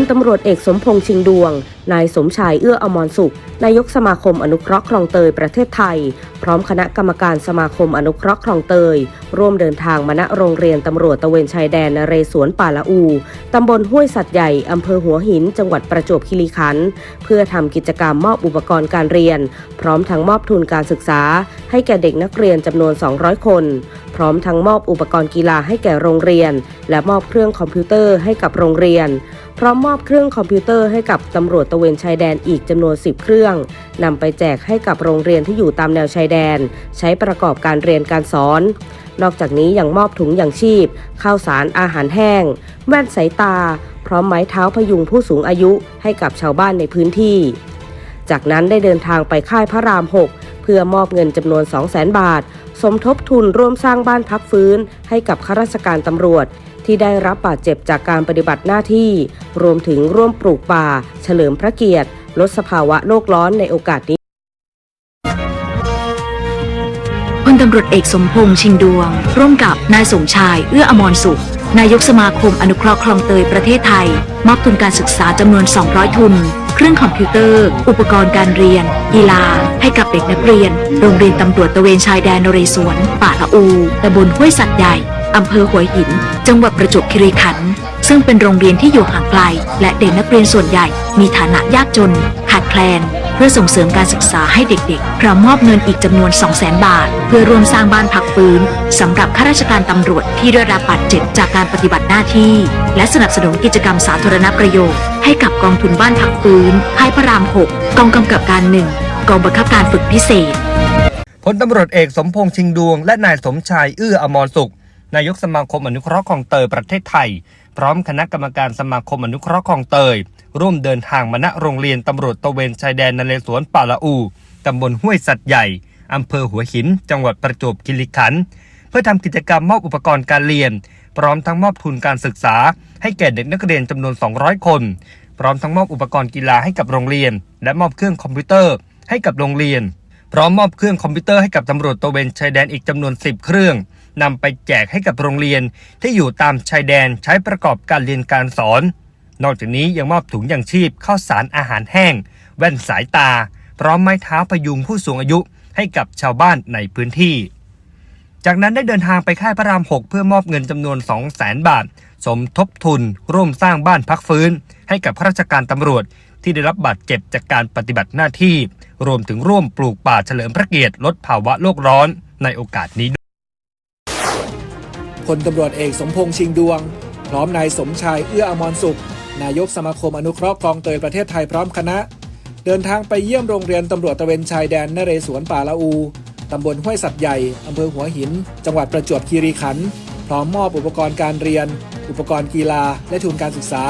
ลตำรวจเอกสมพงษ์ชิงดวง นายสมชายเอื้ออมรสุข นายกสมาคมอนุเคราะห์คลองเตยประเทศไทย พร้อมคณะกรรมการสมาคมอนุเคราะห์คลองเตย ร่วมเดินทางมาณโรงเรียนตำรวจตะเวนชายแดนนเรศวรป่าละอู ตำบลห้วยสัตว์ใหญ่อำเภอหัวหิน จังหวัดประจวบคีรีขันธ์เพื่อทำกิจกรรมมอบอุปกรณ์การเรียน พร้อมทั้งมอบทุนการศึกษา ให้แก่เด็กนักเรียนจำนวน 200 คน พร้อมทั้งมอบอุปกรณ์กีฬาให้แก่โรงเรียน และมอบเครื่องคอมพิวเตอร์ให้กับโรงเรียน พร้อมมอบเครื่องคอมพิวเตอร์ให้กับตำรวจตะเวนชายแดนอีกจำนวน 10 เครื่องนำไปแจกให้กับโรงเรียนที่อยู่ตามแนวชายแดน ใช้ประกอบการเรียนการสอน นอกจากนี้ยังมอบถุงอย่างชีพ ข้าวสารอาหารแห้ง แว่นสายตา พร้อมไม้เท้าพยุงผู้สูงอายุให้กับชาวบ้านในพื้นที่ จากนั้นได้เดินทางไปค่ายพระราม 6 เพื่อมอบเงินจำนวน 200,000 บาท สมทบทุนร่วมสร้างบ้านพักฟื้น ให้กับข้าราชการตำรวจ ที่ได้รับบาดเจ็บจากการปฏิบัติหน้าที่ รวมถึงร่วมปลูกป่า เฉลิมพระเกียรติ ลดสภาวะโลกร้อนในโอกาสนี้พลตำรวจเอกสมพงษ์ชิงดวง ร่วมกับนายสมชายเอื้ออมรสุข นายกสมาคมอนุเคราะห์คลองเตยประเทศไทย มอบทุนการศึกษาจำนวน 200 ทุน เครื่องคอมพิวเตอร์ อุปกรณ์การเรียน กีฬา ให้กับเด็กนักเรียน โรงเรียนตำรวจตะเวนชายแดนนเรศวร ป่าละอูตำบลห้วยสัตว์ใหญ่อำเภอหัวหิน จังหวัดประจวบคีรีขันธ์ซึ่งเป็นโรงเรียนที่อยู่ห่างไกล และเด็กนักเรียนส่วนใหญ่มีฐานะยากจน ขาดแคลน เพื่อส่งเสริมการศึกษาให้เด็กๆพร้อมมอบเงินอีกจำนวน 200,000 บาท เพื่อร่วมสร้างบ้านพักฟื้นสำหรับข้าราชการตำรวจที่ได้รับบาดเจ็บจากการปฏิบัติหน้าที่ และสนับสนุนกิจกรรมสาธารณประโยชน์ให้กับกองทุนบ้านพักฟื้นค่ายพระราม 6 กองกำกับการหนึ่งกองบังคับการฝึกพิเศษพลตำรวจเอกสมพงษ์ชิงดวง และนายสมชายเอื้ออมรสุขนายกสมาคมอนุเคราะห์คลองเตยประเทศไทย พร้อมคณะกรรมการสมาคมอนุเคราะห์คลองเตย ร่วมเดินทางมาณโรงเรียนตำรวจตะเวนชายแดนนเรศวรป่าละอู ตำบลห้วยสัตว์ใหญ่ อำเภอหัวหิน จังหวัดประจวบคีรีขันธ์เพื่อทำกิจกรรมมอบอุปกรณ์การเรียน พร้อมทั้งมอบทุนการศึกษา ให้แก่เด็กนักเรียนจำนวน 200 คน พร้อมทั้งมอบอุปกรณ์กีฬาให้กับโรงเรียน และมอบเครื่องคอมพิวเตอร์ ให้กับโรงเรียน พร้อมมอบเครื่องคอมพิวเตอร์ให้กับตำรวจตะเวนชายแดนอีกจำนวน 10 เครื่องนำไปแจกให้กับโรงเรียนที่อยู่ตามชายแดนใช้ประกอบการเรียนการสอน นอกจากนี้ยังมอบถุงยางชีพข้าวสารอาหารแห้ง แว่นสายตา พร้อมไม้เท้าพยุงผู้สูงอายุให้กับชาวบ้านในพื้นที่ จากนั้นได้เดินทางไปค่ายพระราม 6 เพื่อมอบเงินจำนวน 2 0 0 0 0 0บาท สมทบทุน ร่วมสร้างบ้านพักฟื้น ให้กับข้าราชการตำรวจที่ได้รับบาดเจ็บจากการปฏิบัติหน้าที่ รวมถึงร่วมปลูกป่าเฉลิมพระเกียรติลดภาวะโลกร้อนในโอกาสนี้ด้วยพลตำรวจเอกสมพงษ์ชิงดวง พร้อมนายสมชายเอื้ออมรสุข นายกสมาคมอนุเคราะห์คลองเตยประเทศไทยพร้อมคณะ เดินทางไปเยี่ยมโรงเรียนตำรวจตะเวนชายแดนนเรศวรป่าละอูตำบลห้วยสัตว์ใหญ่อำเภอหัวหิน จังหวัดประจวบคีรีขันธ์พร้อมมอบอุปกรณ์การเรียน อุปกรณ์กีฬา และทุนการศึกษา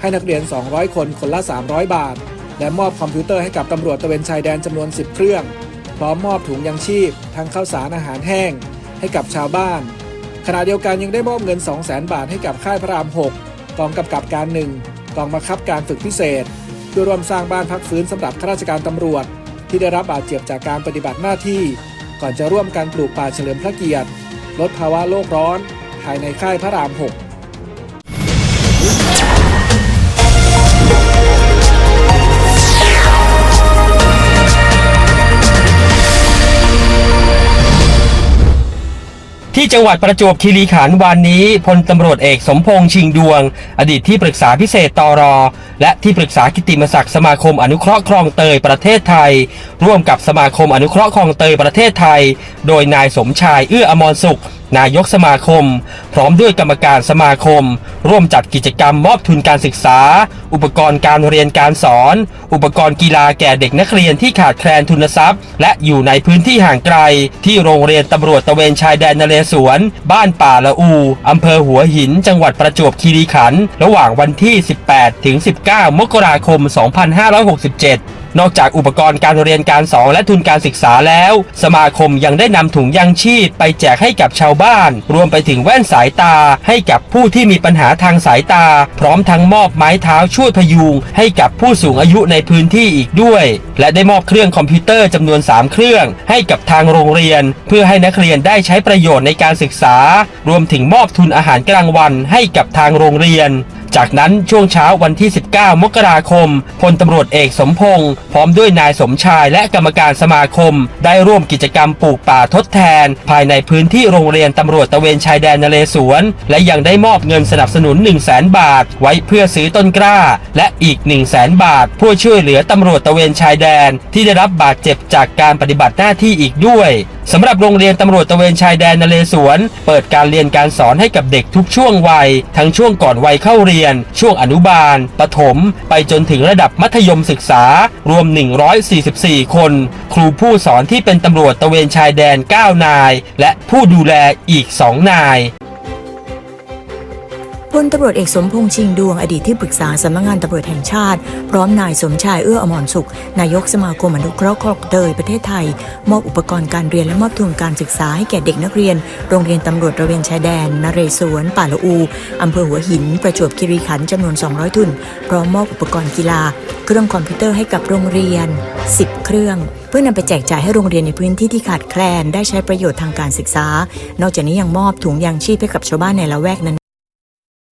ให้นักเรียน 200 คนคนละ 300 บาท และมอบคอมพิวเตอร์ให้กับตำรวจตะเวนชายแดนจำนวน 10 เครื่อง พร้อมมอบถุงยังชีพ ทั้งข้าวสารอาหารแห้ง ให้กับชาวบ้าน ขณะเดียวกันยังได้มอบเงิน 200,000 บาทให้กับค่ายพระราม 6 กองกำกับการหนึ่งกองบังคับการฝึกพิเศษเพื่อร่วมสร้างบ้านพักฟื้นสำหรับข้าราชการตำรวจ ที่ได้รับบาดเจ็บจากการปฏิบัติหน้าที่ ก่อนจะร่วมกันปลูกป่าเฉลิมพระเกียรติ ลดภาวะโลกร้อน ภายในค่ายพระราม 6 ที่จังหวัดประจวบคีรีขันธ์วันนี้พลตำรวจเอกสมพงษ์ชิงดวง อดีตที่ปรึกษาพิเศษตรอ และที่ปรึกษากิตติมศักดิ์สมาคมอนุเคราะห์คลองเตยประเทศไทย ร่วมกับสมาคมอนุเคราะห์คลองเตยประเทศไทย โดยนายสมชายเอื้ออมรสุข นายกสมาคม พร้อมด้วยกรรมการสมาคม ร่วมจัดกิจกรรมมอบทุนการศึกษา อุปกรณ์การเรียนการสอน อุปกรณ์กีฬาแก่เด็กนักเรียนที่ขาดแคลนทุนทรัพย์ และอยู่ในพื้นที่ห่างไกล ที่โรงเรียนตำรวจตะเวนชายแดนนเรศวร บ้านป่าละอูอำเภอหัวหิน จังหวัดประจวบคีรีขันธ์ระหว่างวันที่ 18 ถึง 19 มกราคม 2567นอกจากอุปกรณ์การเรียนการสอนและทุนการศึกษาแล้ว สมาคมยังได้นำถุงยางชีพไปแจกให้กับชาวบ้าน รวมไปถึงแว่นสายตาให้กับผู้ที่มีปัญหาทางสายตา พร้อมทั้งมอบไม้เท้าช่วยพยุงให้กับผู้สูงอายุในพื้นที่อีกด้วย และได้มอบเครื่องคอมพิวเตอร์จำนวน 3 เครื่อง ให้กับทางโรงเรียน เพื่อให้นักเรียนได้ใช้ประโยชน์ในการศึกษา รวมถึงมอบทุนอาหารกลางวันให้กับทางโรงเรียน จากนั้นช่วงเช้าวันที่ 19 มกราคมพลตำรวจเอกสมพงศ์พร้อมด้วยนายสมชายและกรรมการสมาคม ได้ร่วมกิจกรรมปลูกป่าทดแทน ภายในพื้นที่โรงเรียนตำรวจตะเวนชายแดนนเรศวร และยังได้มอบเงินสนับสนุน 1 0 0 0 0แบาท ไว้เพื่อซื้อต้นกล้า และอีก 1 0 0 0 0แบาทเพื่อช่วยเหลือตำรวจตะเวนชายแดน ที่ได้รับบาดเจ็บจากการปฏิบัติหน้าที่อีกด้วย สำหรับโรงเรียนตำรวจตะเวนชายแดนนเรศวร เปิดการเรียนการสอนให้กับเด็กทุกช่วงวัย ทั้งช่วงก่อนวัยเข้าเรียน ช่วงอนุบาล ประถม ไปจนถึงระดับมัธยมศึกษา รวม 144 คน ครูผู้สอนที่เป็นตำรวจตะเวนชายแดน 9 นาย และผู้ดูแลอีก 2 นาย พลตำรวจเอกสมพงษ์ชิงดวงอดีตที่ปรึกษาสำนักงานตำรวจแห่งชาติ พร้อมนายสมชายเอื้ออมรสุข นายกสมาคมอนุเคราะห์คลองเตยประเทศไทย มอบอุปกรณ์การเรียนและมอบทุนการศึกษาให้แก่เด็กนักเรียน โรงเรียนตำรวจตระเวนชายแดนนเรศวรป่าละอูอำเภอหัวหิน ประจวบคีรีขันธ์จำนวน 200 ทุน พร้อมมอบอุปกรณ์กีฬา เครื่องคอมพิวเตอร์ให้กับโรงเรียน 10 เครื่อง เพื่อนำไปแจกจ่ายให้โรงเรียนในพื้นที่ที่ขาดแคลนได้ใช้ประโยชน์ทางการศึกษา นอกจากนี้ยังมอบถุงยางชีพให้กับชาวบ้านในละแวกนั้น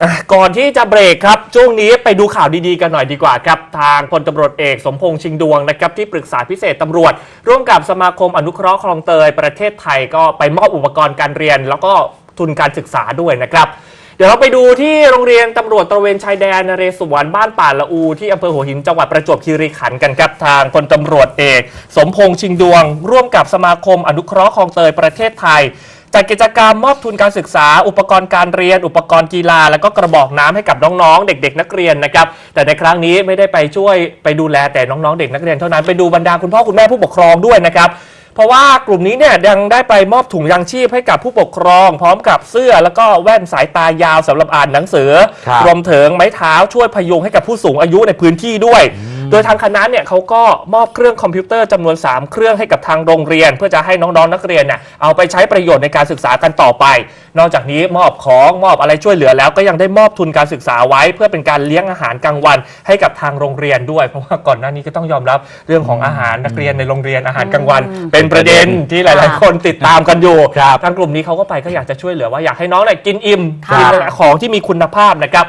อะก่อนที่จะเบรกครับ ช่วงนี้ไปดูข่าวดีๆกันหน่อยดีกว่าครับ ทางพลตำรวจเอกสมพงษ์ชิงดวงนะครับที่ปรึกษาพิเศษตำรวจ ร่วมกับสมาคมอนุเคราะห์คลองเตยประเทศไทยก็ไปมอบอุปกรณ์การเรียน แล้วก็ทุนการศึกษาด้วยนะครับ เดี๋ยวเราไปดูที่โรงเรียนตำรวจตระเวนชายแดนนเรศวรบ้านป่าละอูที่อำเภอหัวหินจังหวัดประจวบคีรีขันธ์กันครับทางพลตำรวจเอก สมพงษ์ชิงดวง ร่วมกับสมาคมอนุเคราะห์คลองเตยประเทศไทย จัดกิจกรรมมอบทุนการศึกษา อุปกรณ์การเรียน อุปกรณ์กีฬา แล้วก็กระบอกน้ำให้กับน้องๆ เด็ก ๆ นักเรียนนะครับแต่ในครั้งนี้ไม่ได้ไปช่วยไปดูแลแต่น้องๆ เด็กนักเรียนเท่านั้นไปดูบรรดาคุณพ่อคุณแม่ผู้ปกครองด้วยนะครับเพราะว่ากลุ่มนี้เนี่ยยังได้ไปมอบถุงยางชีพให้กับผู้ปกครอง พร้อมกับเสื้อแล้วก็แว่นสายตายาวสำหรับอ่านหนังสือครับรวมถึงไม้เท้าช่วยพยุงให้กับผู้สูงอายุในพื้นที่ด้วย โดยทางคณะเนี่ยเขาก็มอบเครื่องคอมพิวเตอร์จำนวน 3 เครื่องให้กับทางโรงเรียน เพื่อจะให้น้องๆนักเรียนเนี่ยเอาไปใช้ประโยชน์ในการศึกษากันต่อไป นอกจากนี้มอบของมอบอะไรช่วยเหลือแล้วก็ยังได้มอบทุนการศึกษาไว้ เพื่อเป็นการเลี้ยงอาหารกลางวัน ให้กับทางโรงเรียนด้วย เพราะว่าก่อนหน้านี้ก็ต้องยอมรับเรื่องของอาหารนักเรียนในโรงเรียนอาหารกลางวัน เป็นประเด็นที่หลาย ๆ คนติดตามกันอยู่ครับทางกลุ่มนี้เขาก็ไปก็อยากจะช่วยเหลือว่าอยากให้น้องเนี่ยกินอิ่มครับกินของที่มีคุณภาพนะครับ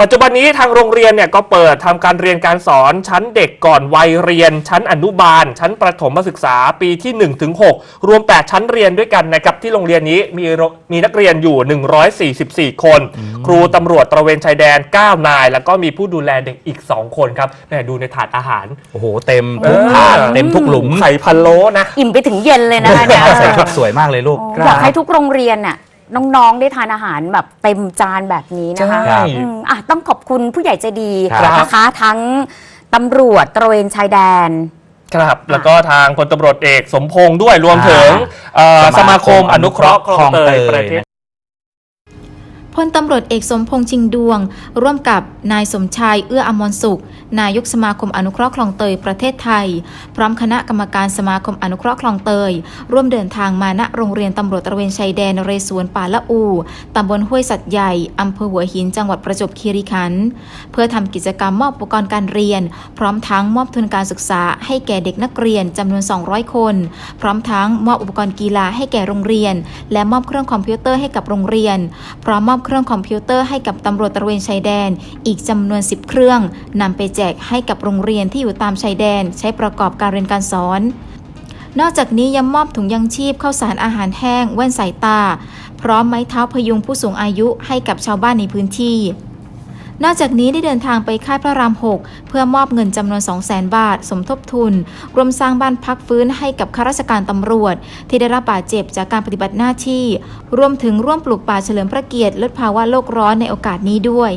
ปัจจุบันนี้ทางโรงเรียนเนี่ยก็เปิดทำการเรียนการสอนชั้นเด็กก่อนวัยเรียน ชั้นอนุบาล ชั้นประถมศึกษาปีที่1ถึง6รวม 8 ชั้นเรียนด้วยกันนะครับที่โรงเรียนนี้มีโรมีนักเรียนอยู่ 144 คน ครูตำรวจตระเวนชายแดน 9 นาย แล้วก็มีผู้ดูแลเด็กอีก 2 คนครับแม่ดูในถาดอาหารโอ้โหเต็มทุกถาดเต็มทุกหลุมไข่พะโล้นะอิ่มไปถึงเย็นเลยนะคะเนี่ยใส่ชุดสวยมากเลยลูกอยากให้ทุกโรงเรียนน่ะ น้องๆได้ทานอาหารแบบเต็มจานแบบนี้นะคะใช่ อืมอะต้องขอบคุณผู้ใหญ่ใจดีครับ นะคะทั้งตำรวจตระเวนชายแดน ครับ แล้วก็ทางพลตำรวจเอกสมพงษ์ด้วยรวมถึงเอ่อสมาคมอนุเคราะห์คลองเตยประเทศ พลตำรวจเอกสมพงษ์ชิงดวง ร่วมกับนายสมชายเอื้ออมรสุข นายกสมาคมอนุเคราะห์คลองเตยประเทศไทย พร้อมคณะกรรมการสมาคมอนุเคราะห์คลองเตย ร่วมเดินทางมาณโรงเรียนตำรวจตระเวนชายแดนเรศวรป่าละอูตำบลห้วยสัตว์ใหญ่อำเภอหัวหินจังหวัดประจวบคีรีขันธ์เพื่อทำกิจกรรมมอบอุปกรณ์การเรียน พร้อมทั้งมอบทุนการศึกษา ให้แก่เด็กนักเรียนจำนวน 200 คน พร้อมทั้งมอบอุปกรณ์กีฬาให้แก่โรงเรียน และมอบเครื่องคอมพิวเตอร์ให้กับโรงเรียน พร้อมมอบเครื่องคอมพิวเตอร์ให้กับตำรวจตระเวนชายแดน อีกจำนวน 10 เครื่องนำไปแจกให้กับโรงเรียนที่อยู่ตามชายแดน ใช้ประกอบการเรียนการสอน นอกจากนี้ยังมอบถุงยังชีพข้าวสารอาหารแห้ง แว่นสายตา พร้อมไม้เท้าพยุงผู้สูงอายุให้กับชาวบ้านในพื้นที่ นอกจากนี้ได้เดินทางไปค่ายพระราม 6 เพื่อมอบเงินจำนวน 200,000 บาท สมทบทุนรวมสร้างบ้านพักฟื้นให้กับข้าราชการตำรวจ ที่ได้รับบาดเจ็บจากการปฏิบัติหน้าที่ รวมถึงร่วมปลูกป่าเฉลิมพระเกียรติลดภาวะโลกร้อนในโอกาสนี้ด้วย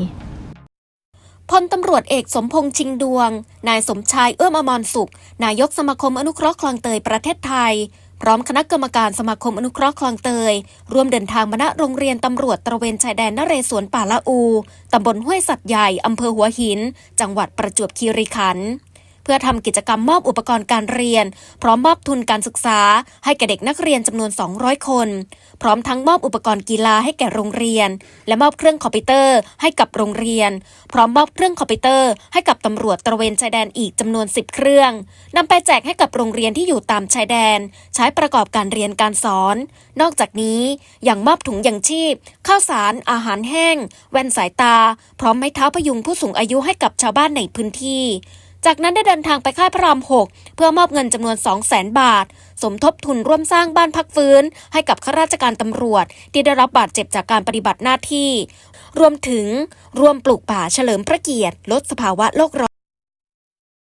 พลตำรวจเอกสมพงษ์ชิงดวง นายสมชายเอื้อมอมรสุข นายกสมาคมอนุเคราะห์คลองเตยประเทศไทย พร้อมคณะกรรมการสมาคมอนุเคราะห์คลองเตย ร่วมเดินทางมาณโรงเรียนตำรวจตระเวนชายแดนนเรศวรป่าละอู ตำบลห้วยสัตว์ใหญ่ อำเภอหัวหิน จังหวัดประจวบคีรีขันธ์ พื่อทำกิจกรรมมอบอุปกรณ์การเรียน พร้อมมอบทุนการศึกษา ให้แก่เด็กนักเรียนจำนวน 200 คน พร้อมทั้งมอบอุปกรณ์กีฬาให้แก่โรงเรียน และมอบเครื่องคอมพิวเตอร์ให้กับโรงเรียน พร้อมมอบเครื่องคอมพิวเตอร์ให้กับตำรวจตระเวนชายแดนอีกจำนวน 10 เครื่องนำไปแจกให้กับโรงเรียนที่อยู่ตามชายแดน ใช้ประกอบการเรียนการสอน นอกจากนี้ยังมอบถุงยังชีพข้าวสารอาหารแห้ง แว่นสายตา พร้อมไม้เท้าพยุงผู้สูงอายุให้กับชาวบ้านในพื้นที่ จากนั้นได้เดินทางไปค่ายพระราม 6 เพื่อมอบเงินจำนวน 2 0 0 0 0 0บาท สมทบทุนร่วมสร้างบ้านพักฟื้น ให้กับข้าราชการตำรวจ ที่ได้รับบาดเจ็บจากการปฏิบัติหน้าที่ รวมถึงร่วมปลูกป่าเฉลิมพระเกียรติ ลดสภาวะโลกร้อน